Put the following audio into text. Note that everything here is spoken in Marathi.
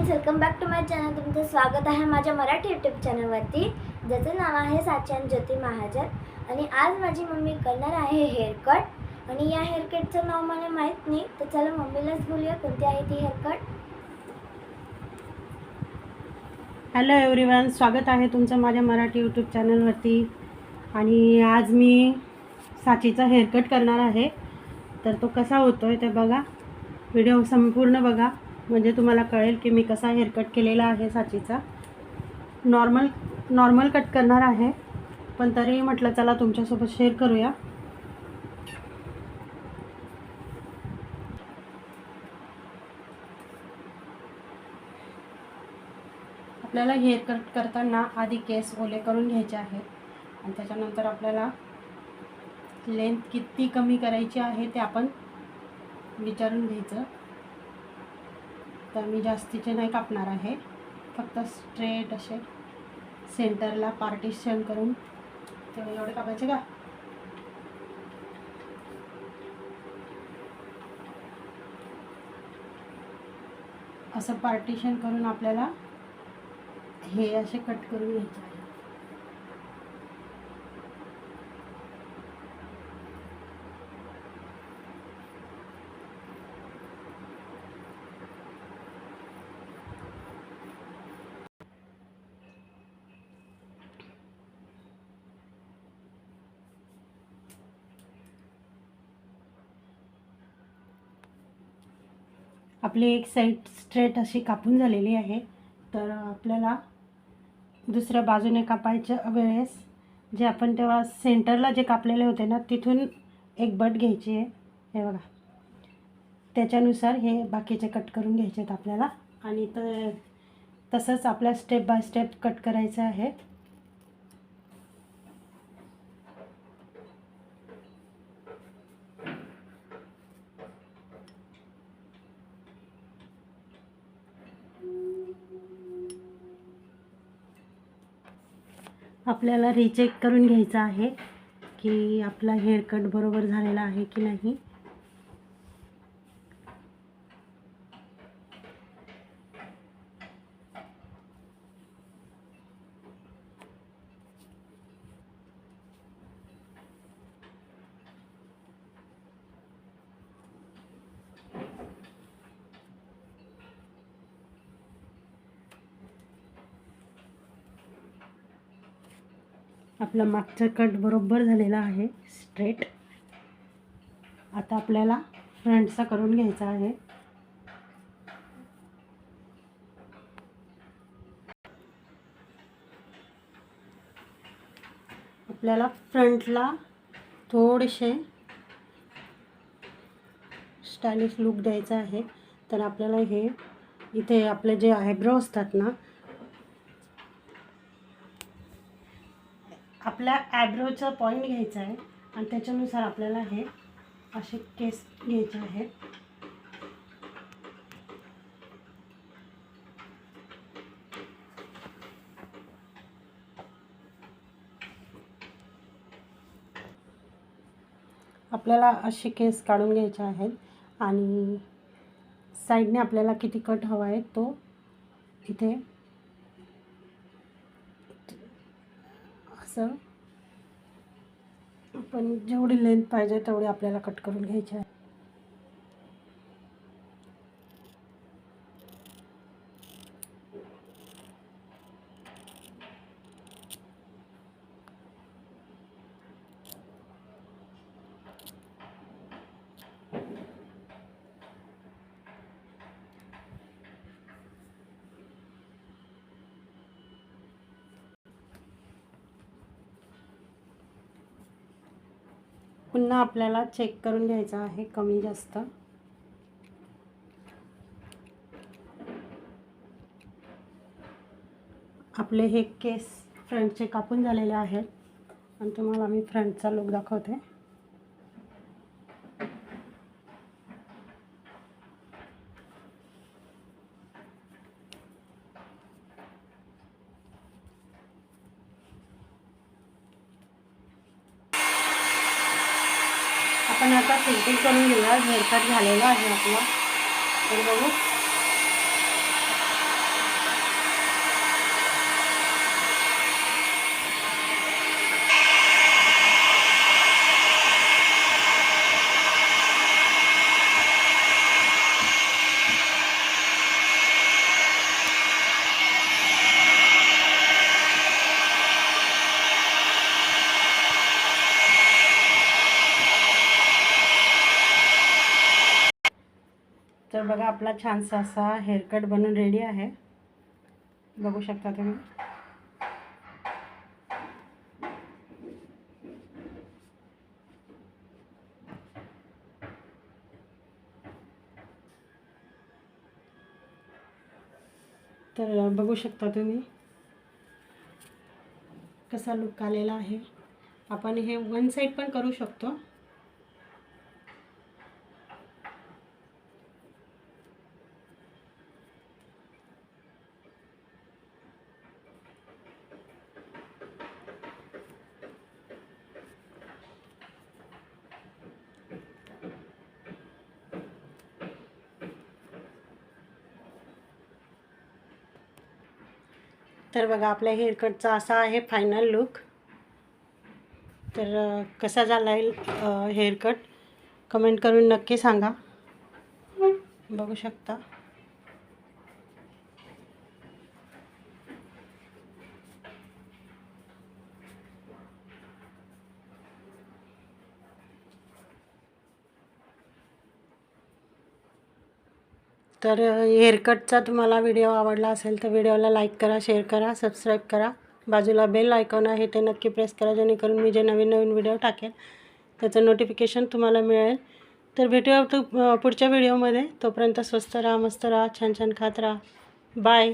Friends welcome back to my channel तुमचं स्वागत आहे माझ्या मराठी यूट्यूब चॅनलवरती ज्याचं नाव आहे साचन ज्योती महाजन. आणि आज माझी मम्मी करणार आहे हेअरकट आणि या हेअरकटचं नाव मला माहीत नाही तर चला मम्मीलाच बोलूया कोणती आहे ती हेअरकट हॅलो एव्हरीवन स्वागत आहे तुमचं माझ्या मराठी यूट्यूब चॅनलवरती आणि आज मी साचीचा हेअरकट करणार आहे. तर तो कसा होतो आहे ते बघा. व्हिडिओ संपूर्ण बघा. म्हणजे तुम्हाला कळेल की मी कसा हेअरकट केलेला आहे साचीचा. नॉर्मल नॉर्मल कट करणार आहे पण तरीही म्हटलं चला तुमच्यासोबत शेअर करूया. आपल्याला हेअर कट करताना आधी केस ओले करून घ्यायचे आहेत. आणि त्याच्यानंतर आपल्याला लेंथ किती कमी करायची आहे ते आपण विचारून घ्यायचं. तर मी जास्तीचे नाही कापणार आहे. फक्त स्ट्रेट असे सेंटरला पार्टिशन करून तेवढे एवढे कापायचे का? असं पार्टिशन करून आपल्याला हे असे कट करून घ्यायचे आहे आपली एक साईड स्ट्रेट अशी कापून झालेली आहे. तर आपल्याला दुसऱ्या बाजूने कापायच्या वेळेस जे आपण तेव्हा सेंटरला जे कापलेले होते ना तिथून एक बट घ्यायची आहे. हे बघा. त्याच्यानुसार हे बाकीचे कट करून घ्यायचे आहेत आपल्याला. आणि तर तसंच आपल्या स्टेप बाय स्टेप कट करायचं आहे. आपल्याला रिचेक करून घ्यायचं आहे की आपला हेअरकट बरोबर झालेला आहे की नाही. आपला मागचा कट बरोबर झालेला आहे स्ट्रेट आता आपल्याला फ्रंटचा करून घ्यायचा आहे. आपल्याला फ्रंटला थोडेसे स्टायलिश लुक द्यायचा आहे. तर आपल्याला हे इथे आपले जे आयब्रो असतात ना आपल्या ॲब्रोचा पॉईंट घ्यायचा आहे आणि त्याच्यानुसार आपल्याला हे असे केस घ्यायचे आहेत. आपल्याला असे केस काढून घ्यायचे आहेत आणि साईडने आपल्याला किती कट हवा आहे तो इथे असं. पण जेवढी लेंथ पाहिजे तेवढी आपल्याला कट करून घ्यायची आहे. पुन्हा आपल्याला चेक करून घ्यायचं आहे कमी जास्त. आपले हे केस फ्रंटचे कापून झालेले आहेत. आणि तुम्हाला मी फ्रंटचा लुक दाखवते. आपण आता सेटिंग करून घेऊया. हेअरकट झालेला आहे आपला. तर बघू. तर बघा आपला छानसा असा हेअरकट बनून रेडी आहे. बघू शकता तुम्ही. तर बघू शकता तुम्ही कसा लुक आलेला आहे. आपण हे वन साईड पण करू शकतो. तर बघा आपल्या हेअरकटचा असा आहे फायनल लुक तर कसा झाला आहे हेअरकट कमेंट करून नक्की सांगा. बघू शकता. तर हेअरकटचा तुम्हाला व्हिडिओ आवडला असेल तर व्हिडिओला लाईक करा शेअर करा सबस्क्राईब करा. बाजूला बेल आयकॉन आहे ते नक्की प्रेस करा जेणेकरून मी जे नवीन नवीन व्हिडिओ टाकेल त्याचं नोटिफिकेशन तुम्हाला मिळेल. तर भेटूया तू पुढच्या व्हिडिओमध्ये. तोपर्यंत स्वस्त राहा मस्त राहा छान छान खात राहा. बाय